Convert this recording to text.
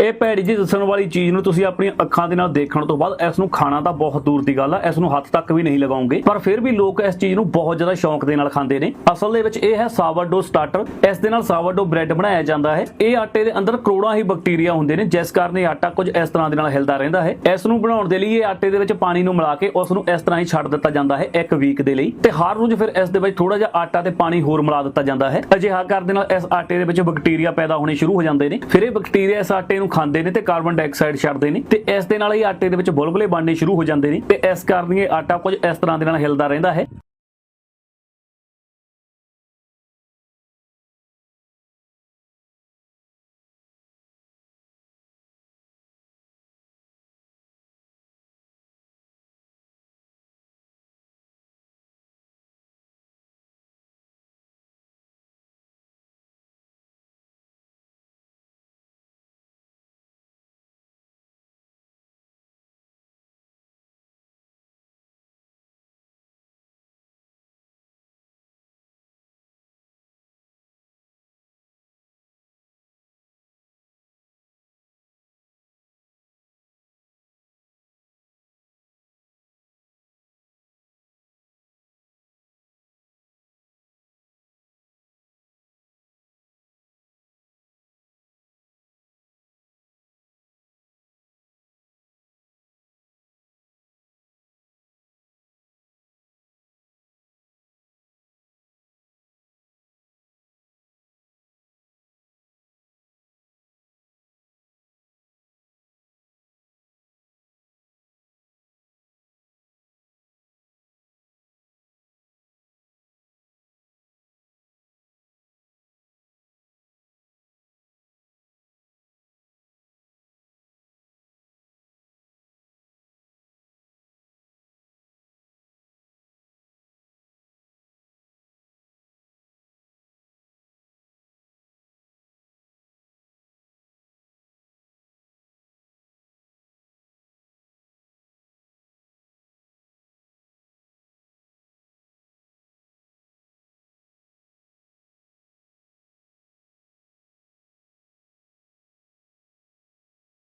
ਇਹ ਭੈੜੀ ਜੀ ਦੱਸਣ ਵਾਲੀ ਚੀਜ਼ ਨੂੰ ਤੁਸੀਂ ਆਪਣੀਆਂ ਅੱਖਾਂ ਦੇ ਨਾਲ ਦੇਖਣ ਤੋਂ ਬਾਅਦ ਇਸ ਨੂੰ ਖਾਣਾ ਤਾਂ ਬਹੁਤ ਦੂਰ ਦੀ ਗੱਲ ਆ, ਇਸ ਨੂੰ ਹੱਥ ਤੱਕ ਵੀ ਨਹੀਂ ਲਗਾਉਂਗੇ। ਪਰ ਫਿਰ ਵੀ ਲੋਕ ਇਸ ਚੀਜ਼ ਨੂੰ ਬਹੁਤ ਜ਼ਿਆਦਾ ਸ਼ੌਂਕ ਦੇ ਨਾਲ ਖਾਂਦੇ ਨੇ। ਅਸਲ ਦੇ ਵਿੱਚ ਇਹ ਹੈ ਸਾਵਰਡੋ ਸਟਾਰਟਰ ਇਸ ਦੇ ਨਾਲ ਸਾਵਰਡੋ ਬ੍ਰੈਡ ਬਣਾਇਆ ਜਾਂਦਾ ਹੈ। ਇਹ ਆਟੇ ਦੇ ਅੰਦਰ ਕਰੋੜਾਂ ਹੀ ਬੈਕਟੀਰੀਆ ਹੁੰਦੇ ਨੇ, ਜਿਸ ਕਾਰਨ ਇਹ ਆਟਾ ਕੁਝ ਇਸ ਤਰ੍ਹਾਂ ਦੇ ਨਾਲ ਹਿਲਦਾ ਰਹਿੰਦਾ ਹੈ। ਇਸ ਨੂੰ ਬਣਾਉਣ ਦੇ ਲਈ ਇਹ ਆਟੇ ਦੇ ਵਿੱਚ ਪਾਣੀ ਨੂੰ ਮਿਲਾ ਕੇ ਉਸ ਨੂੰ ਇਸ ਤਰ੍ਹਾਂ ਹੀ ਛੱਡ ਦਿੱਤਾ ਜਾਂਦਾ ਹੈ ਇੱਕ ਵੀਕ ਦੇ ਲਈ। ਤੇ ਹਰ ਰੋਜ਼ ਫਿਰ ਇਸ ਦੇ ਵਿੱਚ ਥੋੜਾ ਜਿਹਾ ਆਟਾ ਤੇ ਪਾਣੀ ਹੋਰ ਮਿਲਾ ਦਿੱਤਾ ਜਾਂਦਾ ਹੈ। ਅਜਿਹਾ ਕਰਨ ਦੇ ਨਾਲ ਇਸ ਆਟੇ ਦੇ ਵਿੱਚ ਬੈਕਟੀਰੀਆ ਪੈਦਾ ਹੋਣੇ ਸ਼ੁਰੂ ਹੋ ਜਾਂਦੇ ਨੇ। ਫਿਰ ਇਹ ਬੈਕਟੀਰੀਆ ਇਸ ਆਟੇ ਨੂੰ ਖਾਂਦੇ ਨੇ ਤੇ ਕਾਰਬਨ ਡਾਈਆਕਸਾਈਡ ਛੱਡਦੇ ਨੇ। ਤੇ ਇਸ ਦੇ ਨਾਲ ਹੀ ਆਟੇ ਦੇ ਵਿੱਚ ਬੁਲਬੁਲੇ ਬਣਨੇ ਸ਼ੁਰੂ ਹੋ ਜਾਂਦੇ ਨੇ। ਤੇ ਇਸ ਕਾਰਨ ਇਹ ਆਟਾ ਕੁਝ ਇਸ ਤਰ੍ਹਾਂ ਦੇ ਨਾਲ ਹਿਲਦਾ ਰਹਿੰਦਾ ਹੈ।